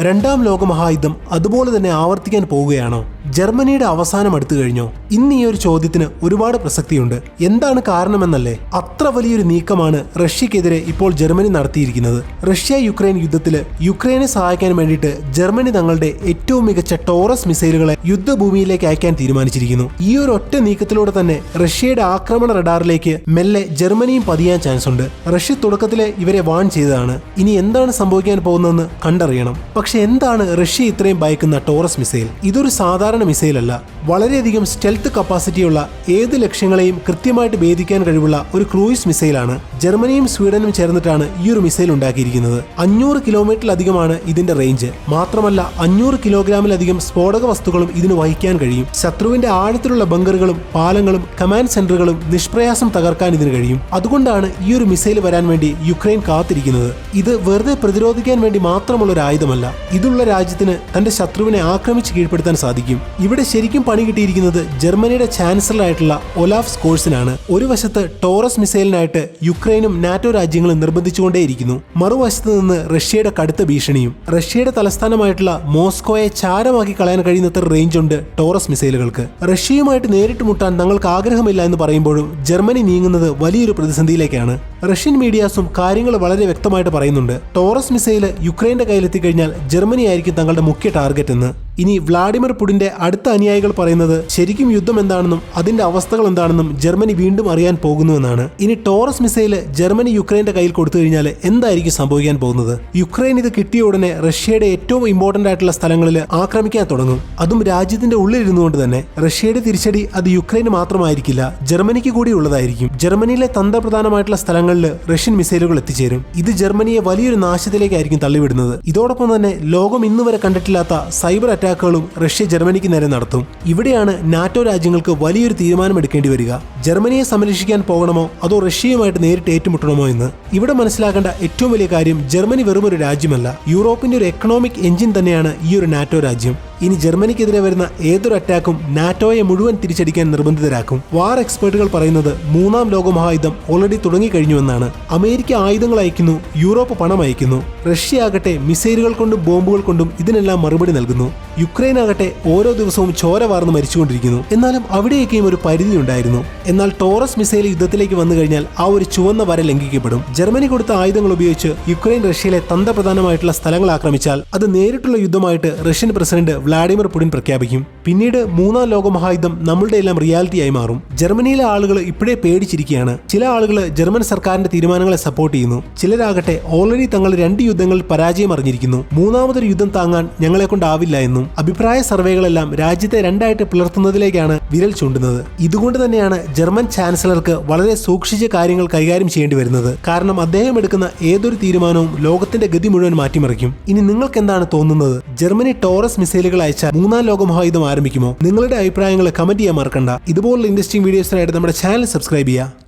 രണ്ടാം ലോകമഹായുദ്ധം അതുപോലെ തന്നെ ആവർത്തിക്കാൻ പോവുകയാണോ? ജർമ്മനിയുടെ അവസാനം അടുത്തു കഴിഞ്ഞോ? ഇന്ന് ഈ ഒരു ചോദ്യത്തിന് ഒരുപാട് പ്രസക്തിയുണ്ട്. എന്താണ് കാരണമെന്നല്ലേ? അത്ര വലിയൊരു നീക്കമാണ് റഷ്യക്കെതിരെ ഇപ്പോൾ ജർമ്മനി നടത്തിയിരിക്കുന്നത്. റഷ്യ യുക്രൈൻ യുദ്ധത്തിൽ യുക്രൈനെ സഹായിക്കാൻ വേണ്ടിയിട്ട് ജർമ്മനി തങ്ങളുടെ ഏറ്റവും മികച്ച ടോറസ് മിസൈലുകളെ യുദ്ധഭൂമിയിലേക്ക് അയക്കാൻ തീരുമാനിച്ചിരിക്കുന്നു. ഈ ഒരു ഒറ്റ നീക്കത്തിലൂടെ തന്നെ റഷ്യയുടെ ആക്രമണ റഡാറിലേക്ക് മെല്ലെ ജർമ്മനിയും പതിയാൻ ചാൻസ് ഉണ്ട് റഷ്യ തുടക്കത്തിലെ ഇവരെ വാൺ ചെയ്തതാണ്. ഇനി എന്താണ് സംഭവിക്കാൻ പോകുന്നതെന്ന് കണ്ടറിയണം. പക്ഷെ എന്താണ് റഷ്യ ഇത്രയും ഭയക്കുന്ന ടോറസ് മിസൈൽ? ഇതൊരു സാധാരണ മിസൈലല്ല. വളരെയധികം സ്റ്റെൽത്ത് കപ്പാസിറ്റിയുള്ള ഏത് ലക്ഷ്യങ്ങളെയും കൃത്യമായിട്ട് ഭേദിക്കാൻ കഴിവുള്ള ഒരു ക്രൂയിസ് മിസൈലാണ് ജർമ്മനിയും സ്വീഡനും ചേർന്നിട്ടാണ് ഈ ഒരു മിസൈൽ ഉണ്ടാക്കിയിരിക്കുന്നത്. അഞ്ഞൂറ് കിലോമീറ്ററിലധികമാണ് ഇതിന്റെ റേഞ്ച് മാത്രമല്ല അഞ്ഞൂറ് കിലോഗ്രാമിലധികം സ്ഫോടക വസ്തുക്കളും ഇതിന് വഹിക്കാൻ കഴിയും. ശത്രുവിന്റെ ആഴത്തിലുള്ള ബങ്കറുകളും പാലങ്ങളും കമാൻഡ് സെന്ററുകളും നിഷ്പ്രയാസം തകർക്കാൻ ഇതിന് കഴിയും. അതുകൊണ്ടാണ് ഈ ഒരു മിസൈൽ വരാൻ വേണ്ടി യുക്രൈൻ കാത്തിരിക്കുന്നത്. ഇത് വെറുതെ പ്രതിരോധിക്കാൻ വേണ്ടി മാത്രമുള്ള ഒരു ആയുധമല്ല. ഇതുള്ള രാജ്യത്തിന് തന്റെ ശത്രുവിനെ ആക്രമിച്ച് കീഴ്പ്പെടുത്താൻ സാധിക്കും. ഇവിടെ ശരിക്കും പണി കിട്ടിയിരിക്കുന്നത് ജർമ്മനിയുടെ ചാൻസലർ ആയിട്ടുള്ള ഒലാഫ് സ്കോഴ്സിനാണ്. ഒരു വശത്ത് ടോറസ് മിസൈലിനായിട്ട് യുക്രൈനും നാറ്റോ രാജ്യങ്ങളും നിർബന്ധിച്ചുകൊണ്ടേയിരിക്കുന്നു. മറുവശത്ത് നിന്ന് റഷ്യയുടെ കടുത്ത ഭീഷണിയും റഷ്യയുടെ തലസ്ഥാനമായിട്ടുള്ള മോസ്കോയെ ചാരമാക്കി കളയാൻ കഴിയുന്നത്ര റേഞ്ച് ഉണ്ട് ടോറസ് മിസൈലുകൾക്ക്. റഷ്യയുമായിട്ട് നേരിട്ട് മുട്ടാൻ തങ്ങൾക്ക് ആഗ്രഹമില്ല എന്ന് പറയുമ്പോഴും ജർമ്മനി നീങ്ങുന്നത് വലിയൊരു പ്രതിസന്ധിയിലേക്കാണ്. റഷ്യൻ മീഡിയാസും കാര്യങ്ങൾ വളരെ വ്യക്തമായിട്ട് പറയുന്നുണ്ട്. ടോറസ് മിസൈൽ യുക്രൈന്റെ കയ്യിലെത്തിക്കഴിഞ്ഞാൽ ജർമ്മനി ആയിരിക്കും തങ്ങളുടെ മുഖ്യ ടാർഗറ്റ് എന്ന് ഇനി വ്ളാഡിമിർ പുടിന്റെ അടുത്ത അനുയായികൾ പറയുന്നത് ശരിക്കും യുദ്ധം എന്താണെന്നും അതിന്റെ അവസ്ഥകൾ എന്താണെന്നും ജർമ്മനി വീണ്ടും അറിയാൻ പോകുന്നുവെന്നാണ് ഇനി ടോറസ് മിസൈൽ ജർമ്മനി യുക്രൈന്റെ കയ്യിൽ കൊടുത്തു കഴിഞ്ഞാൽ എന്തായിരിക്കും സംഭവിക്കാൻ പോകുന്നത്? യുക്രൈൻ ഇത് കിട്ടിയ ഉടനെ റഷ്യയുടെ ഏറ്റവും ഇമ്പോർട്ടന്റ് ആയിട്ടുള്ള സ്ഥലങ്ങളിൽ ആക്രമിക്കാൻ തുടങ്ങും. അതും രാജ്യത്തിന്റെ ഉള്ളിലിരുന്നുകൊണ്ട് തന്നെ. റഷ്യയുടെ തിരിച്ചടി അത് യുക്രൈന് മാത്രമായിരിക്കില്ല ജർമ്മനിക്ക് കൂടി ഉള്ളതായിരിക്കും. ജർമ്മനിയിലെ തന്ത്രപ്രധാനമായിട്ടുള്ള സ്ഥലങ്ങളിൽ റഷ്യൻ മിസൈലുകൾ എത്തിച്ചേരും. ഇത് ജർമ്മനിയെ വലിയൊരു നാശത്തിലേക്കായിരിക്കും തള്ളിവിടുന്നത്. ഇതോടൊപ്പം തന്നെ ലോകം ഇന്നുവരെ കണ്ടിട്ടില്ലാത്ത സൈബർ അറ്റാക്കുകളും റഷ്യ ജർമ്മനിക്ക് നേരെ നടത്തും. ഇവിടെയാണ് നാറ്റോ രാജ്യങ്ങൾക്ക് വലിയൊരു തീരുമാനമെടുക്കേണ്ടി വരിക. ജർമ്മനിയെ സംരക്ഷിക്കാൻ പോകണമോ അതോ റഷ്യയുമായിട്ട് നേരിട്ട് ഏറ്റുമുട്ടണമോ എന്ന്? ഇവിടെ മനസ്സിലാക്കേണ്ട ഏറ്റവും വലിയ കാര്യം ജർമ്മനി വെറുമൊരു രാജ്യമല്ല. യൂറോപ്പിന്റെ ഒരു എക്കണോമിക് എഞ്ചിൻ തന്നെയാണ് ഈ ഒരു നാറ്റോ രാജ്യം. ഇനി ജർമ്മനിക്കെതിരെ വരുന്ന ഏതൊരു അറ്റാക്കും നാറ്റോയെ മുഴുവൻ തിരിച്ചടിക്കാൻ നിർബന്ധിതരാക്കും. വാർ എക്സ്പേർട്ടുകൾ പറയുന്നത് മൂന്നാം ലോകമഹായുദ്ധം ഓൾറെഡി തുടങ്ങിക്കഴിഞ്ഞുവെന്നാണ്. അമേരിക്ക ആയുധങ്ങൾ അയക്കുന്നു യൂറോപ്പ് പണം അയക്കുന്നു റഷ്യ ആകട്ടെ മിസൈലുകൾ കൊണ്ടും ബോംബുകൾ കൊണ്ടും ഇതിനെല്ലാം മറുപടി നൽകുന്നു. യുക്രൈൻ ആകട്ടെ ഓരോ ദിവസവും ചോര വാർന്ന് മരിച്ചുകൊണ്ടിരിക്കുന്നു. എന്നാലും അവിടെയൊക്കെയും ഒരു പരിധി ഉണ്ടായിരുന്നു. എന്നാൽ ടോറസ് മിസൈൽ യുദ്ധത്തിലേക്ക് വന്നു കഴിഞ്ഞാൽ ആ ഒരു ചുവന്ന വര ലംഘിക്കപ്പെടും. ജർമ്മനി കൊടുത്ത ആയുധങ്ങൾ ഉപയോഗിച്ച് യുക്രൈൻ റഷ്യയിലെ തന്ത്രപ്രധാനമായിട്ടുള്ള സ്ഥലങ്ങൾ ആക്രമിച്ചാൽ അത് നേരിട്ടുള്ള യുദ്ധമായിട്ട് റഷ്യൻ പ്രസിഡന്റ് വ്ളാഡിമിർ പുടിൻ പ്രഖ്യാപിക്കും. പിന്നീട് മൂന്നാം ലോകമഹായുദ്ധം നമ്മളുടെ എല്ലാം റിയാലിറ്റിയായി മാറും. ജർമ്മനിയിലെ ആളുകൾ ഇപ്പോഴേ പേടിച്ചിരിക്കുകയാണ്. ചില ആളുകൾ ജർമ്മൻ സർക്കാരിന്റെ തീരുമാനങ്ങളെ സപ്പോർട്ട് ചെയ്യുന്നു. ചിലരാകട്ടെ ഓൾറെഡി തങ്ങൾ രണ്ട് യുദ്ധങ്ങളിൽ പരാജയം അറിഞ്ഞിരിക്കുന്നു. മൂന്നാമതൊരു യുദ്ധം താങ്ങാൻ ഞങ്ങളെ കൊണ്ടാവില്ല എന്നും അഭിപ്രായ സർവേകളെല്ലാം രാജ്യത്തെ രണ്ടായിട്ട് പിളർത്തുന്നതിലേക്കാണ് വിരൽ ചൂണ്ടുന്നത്. ഇതുകൊണ്ട് തന്നെയാണ് ജർമ്മൻ ചാൻസലർക്ക് വളരെ സൂക്ഷിച്ച കാര്യങ്ങൾ കൈകാര്യം ചെയ്യേണ്ടി വരുന്നത്. കാരണം അദ്ദേഹം എടുക്കുന്ന ഏതൊരു തീരുമാനവും ലോകത്തിന്റെ ഗതി മുഴുവൻ മാറ്റിമറിക്കും. ഇനി നിങ്ങൾക്ക് എന്താണ് തോന്നുന്നത്? ജർമ്മനി ടോറസ് മിസൈലുകൾ അയച്ചാൽ മൂന്നാം ലോകമഹായുധം ആരംഭിക്കുമോ? നിങ്ങളുടെ അഭിപ്രായങ്ങൾ കമന്റ് ചെയ്യാൻ മറക്കണ്ട. ഇതുപോലുള്ള ഇൻട്രസ്റ്റിംഗ് വീഡിയോസിനായിട്ട് നമ്മുടെ ചാനൽ സബ്സ്ക്രൈബ് ചെയ്യുക.